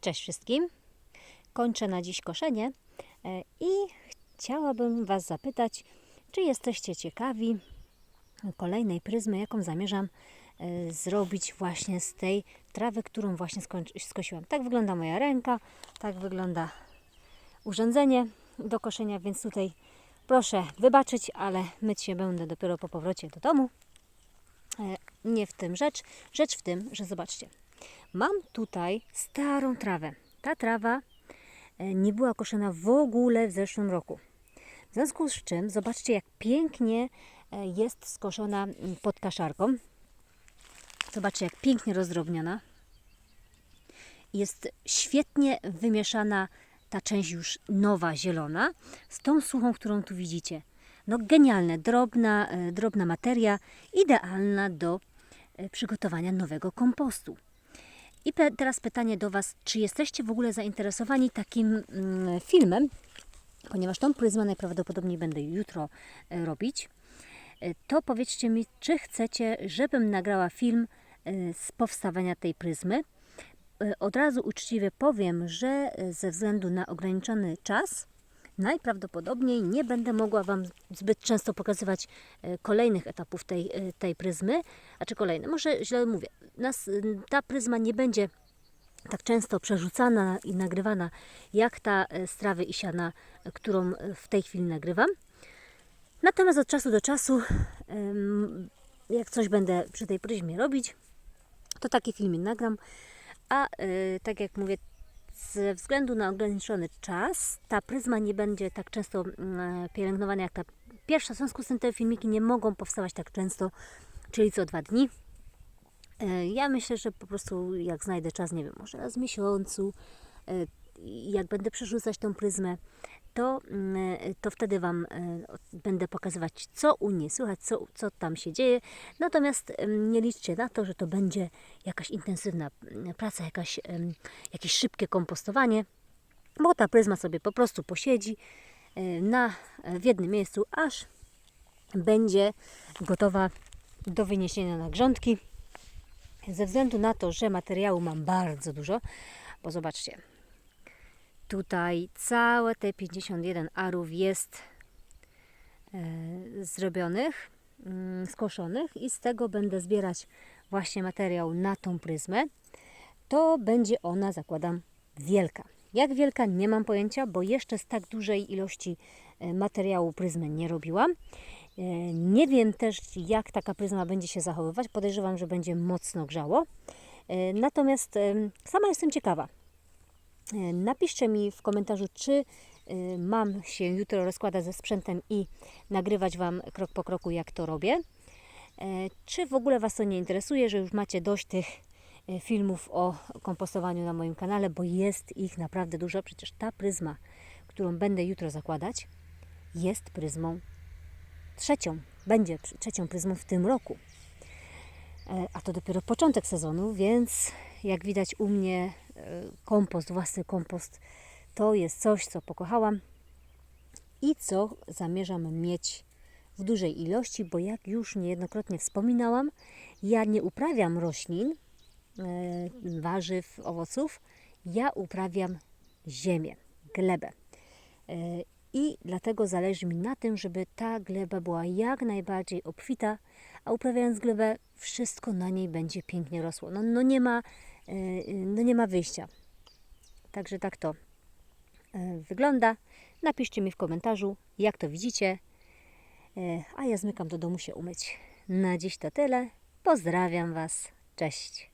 Cześć wszystkim. Kończę na dziś koszenie e, i chciałabym Was zapytać, czy jesteście ciekawi kolejnej pryzmy, jaką zamierzam e, zrobić właśnie z tej trawy, którą właśnie skosiłam. Tak wygląda moja ręka, tak wygląda urządzenie do koszenia, więc tutaj proszę wybaczyć, ale myć się będę dopiero po powrocie do domu. E, Nie w tym rzecz. Rzecz w tym, że zobaczcie, mam tutaj starą trawę. Ta trawa e, nie była koszona w ogóle w zeszłym roku. W związku z czym, zobaczcie, jak pięknie e, jest skoszona mm, pod kaszarką. Zobaczcie, jak pięknie rozdrobniona. Jest świetnie wymieszana ta część już nowa, zielona, z tą suchą, którą tu widzicie. No genialne, drobna, e, drobna materia, idealna do przygotowania nowego kompostu. I pe- teraz pytanie do Was, czy jesteście w ogóle zainteresowani takim mm, filmem, ponieważ tą pryzmę najprawdopodobniej będę jutro e, robić, e, to powiedzcie mi, czy chcecie, żebym nagrała film e, z powstawania tej pryzmy. E, Od razu uczciwie powiem, że e, ze względu na ograniczony czas, najprawdopodobniej nie będę mogła Wam zbyt często pokazywać e, kolejnych etapów tej, e, tej pryzmy, a czy kolejne, może źle mówię, nas, y, ta pryzma nie będzie tak często przerzucana i nagrywana jak ta e, z trawy i siana, e, którą e, w tej chwili nagrywam. Natomiast od czasu do czasu, jak coś będę przy tej pryzmie robić, to taki filmik nagram. A e, tak jak mówię, ze względu na ograniczony czas, ta pryzma nie będzie tak często mm, pielęgnowana jak ta pierwsza. W związku z tym te filmiki nie mogą powstawać tak często, czyli co dwa dni. E, Ja myślę, że po prostu jak znajdę czas, nie wiem, może raz w miesiącu, e, jak będę przerzucać tą pryzmę, to, mm, to wtedy Wam e, będę pokazywać, co u niej słychać, co, co tam się dzieje. Natomiast nie liczcie na to, że to będzie jakaś intensywna praca, jakaś, jakieś szybkie kompostowanie, bo ta pryzma sobie po prostu posiedzi e, na, w jednym miejscu, aż będzie gotowa do wyniesienia na grządki. Ze względu na to, że materiału mam bardzo dużo, bo zobaczcie, tutaj całe te 51 arów jest e, zrobionych, mm, skoszonych i z tego będę zbierać właśnie materiał na tą pryzmę. To będzie ona, zakładam, wielka. Jak wielka, nie mam pojęcia, bo jeszcze z tak dużej ilości e, materiału pryzmę nie robiłam. E, Nie wiem też, jak taka pryzma będzie się zachowywać. Podejrzewam, że będzie mocno grzało. Natomiast sama jestem ciekawa. E, Napiszcie mi w komentarzu, czy e, mam się jutro rozkładać ze sprzętem i nagrywać Wam krok po kroku, jak to robię. E, Czy w ogóle Was to nie interesuje, że już macie dość tych filmów o kompostowaniu na moim kanale, bo jest ich naprawdę dużo. Przecież ta pryzma, którą będę jutro zakładać, jest pryzmą trzecią, będzie trzecią pryzmą w tym roku. A to dopiero początek sezonu, więc jak widać u mnie kompost, własny kompost, to jest coś, co pokochałam i co zamierzam mieć w dużej ilości, bo jak już niejednokrotnie wspominałam, ja nie uprawiam roślin, e, warzyw, owoców, ja uprawiam ziemię, glebę. I dlatego zależy mi na tym, żeby ta gleba była jak najbardziej obfita, a uprawiając glebę, wszystko na niej będzie pięknie rosło. No, no, nie, ma, e, no nie ma wyjścia. Także tak to e, wygląda. Napiszcie mi w komentarzu, jak to widzicie. E, A ja zmykam do domu się umyć. Na dziś to tyle. Pozdrawiam Was. Cześć.